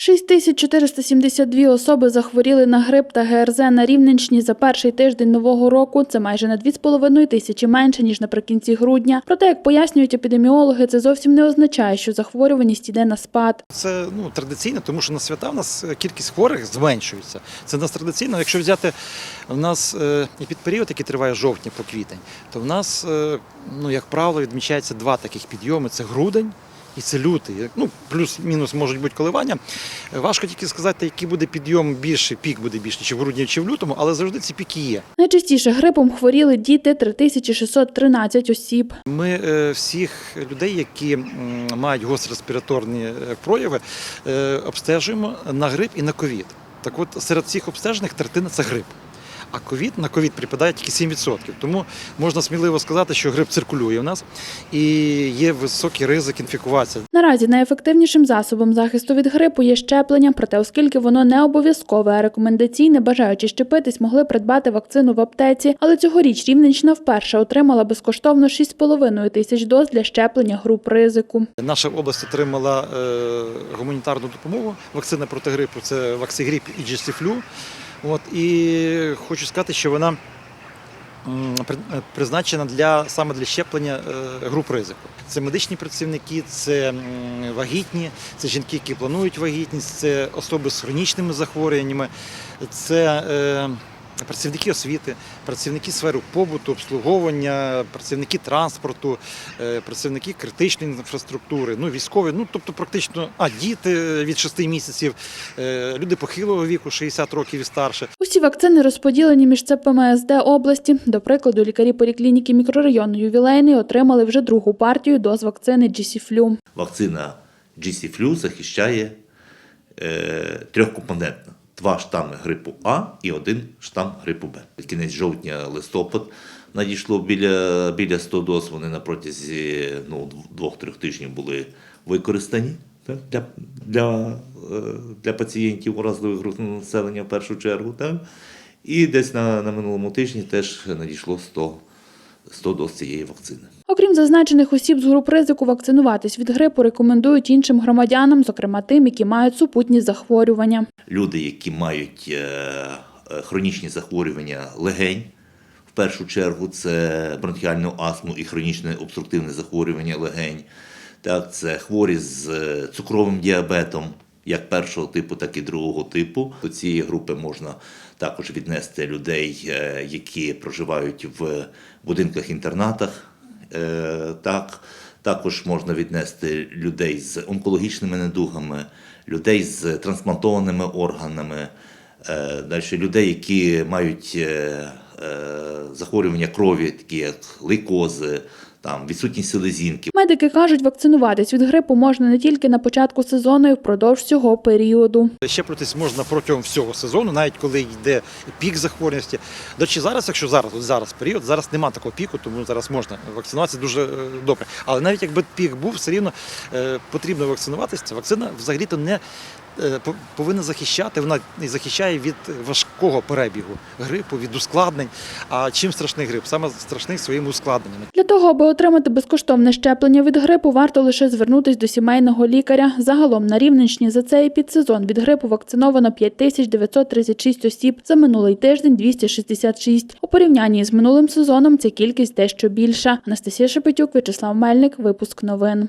6472 особи захворіли на грип та ГРЗ на Рівненщині за перший тиждень нового року. Це майже на 2,5 тисячі менше, ніж наприкінці грудня. Проте, як пояснюють епідеміологи, це зовсім не означає, що захворюваність йде на спад. Це ну традиційно, тому що на свята в нас е, кількість хворих зменшується. Це в нас традиційно. Якщо взяти в нас е, і під період, який триває жовтня по квітень, то в нас, е, ну як правило, відмічається два таких підйоми: це грудень. І це лютий. Ну, плюс-мінус можуть бути коливання. Важко тільки сказати, який буде підйом більший, пік буде більший, чи в грудні, чи в лютому, але завжди ці піки є. Найчастіше грипом хворіли діти 3613 осіб. Ми е, всіх людей, які мають гострі респіраторні прояви, е, обстежуємо на грип і на ковід. Так от серед всіх обстежених третина це грип. А ковід на ковід припадає тільки 7%. Тому можна сміливо сказати, що грип циркулює в нас і є високий ризик інфікуватися. Наразі найефективнішим засобом захисту від грипу є щеплення, проте оскільки воно не обов'язкове, а рекомендаційне, бажаючи щепитись, могли придбати вакцину в аптеці. Але цьогоріч Рівненщина вперше отримала безкоштовно 6,5 тисяч доз для щеплення груп ризику. Наша область отримала е, гуманітарну допомогу. Вакцина проти грипу це Ваксигріп і Джестіфлю. От, і хочу сказати, що вона е, призначена для, саме для щеплення е, груп ризику. Це медичні працівники, це вагітні, це жінки, які планують вагітність, це особи з хронічними захворюваннями, це е, працівники освіти, працівники сфери побуту, обслуговування, працівники транспорту, е, працівники критичної інфраструктури, ну військові, ну тобто практично а діти від 6 місяців, е, люди похилого віку, 60 років і старше. Усі вакцини розподілені між ЦПМСД області. До прикладу, лікарі поліклініки мікрорайону ювілейний отримали вже другу партію доз вакцини GC-Flu. Вакцина GC-Flu захищає е, трьохкомпонентно. Два штами грипу А і один штам грипу Б. Кінець жовтня-листопад надійшло біля, біля 100 доз. Вони на протязі ну, двох-трьох тижнів були використані так, для, для, е, для пацієнтів уразливих груп населення в першу чергу. Так. І десь на, на минулому тижні теж надійшло 100, 100 доз цієї вакцини. Окрім зазначених осіб з груп ризику, вакцинуватись від грипу рекомендують іншим громадянам, зокрема тим, які мають супутні захворювання. люди, які мають е, е, хронічні захворювання легень, в першу чергу це бронхіальну астму і хронічне обструктивне захворювання легень. Так, це хворі з е, цукровим діабетом, як першого типу, так і другого типу. До цієї групи можна також віднести людей, які проживають в будинках-інтернатах. Е, Так, також можна віднести людей з онкологічними недугами, людей з трансплантованими органами, е, далі людей, які мають е, захворювання крові, такі як лейкози, там, відсутність селезінки. Медики кажуть, вакцинуватись від грипу можна не тільки на початку сезону, і впродовж цього періоду. Щеплюватись можна протягом всього сезону, навіть коли йде пік захворюваності. До речі, зараз, якщо зараз, от зараз період, зараз немає такого піку, тому зараз можна вакцинуватися дуже е, добре. Але навіть якби пік був, все рівно е, потрібно вакцинуватися. Ця вакцина взагалі-то не е, повинна захищати, вона і захищає від важкого перебігу грипу, від ускладнень. А чим страшний грип? Саме страшний своїми ускладненнями. Для того, аби отримати безкоштовне щеплення від грипу, варто лише звернутись до сімейного лікаря. Загалом на Рівненщині за цей підсезон від грипу вакциновано 5936 осіб, за минулий тиждень 266. У порівнянні з минулим сезоном ця кількість дещо більша. Анастасія Шепетюк, Вячеслав Мельник, випуск новин.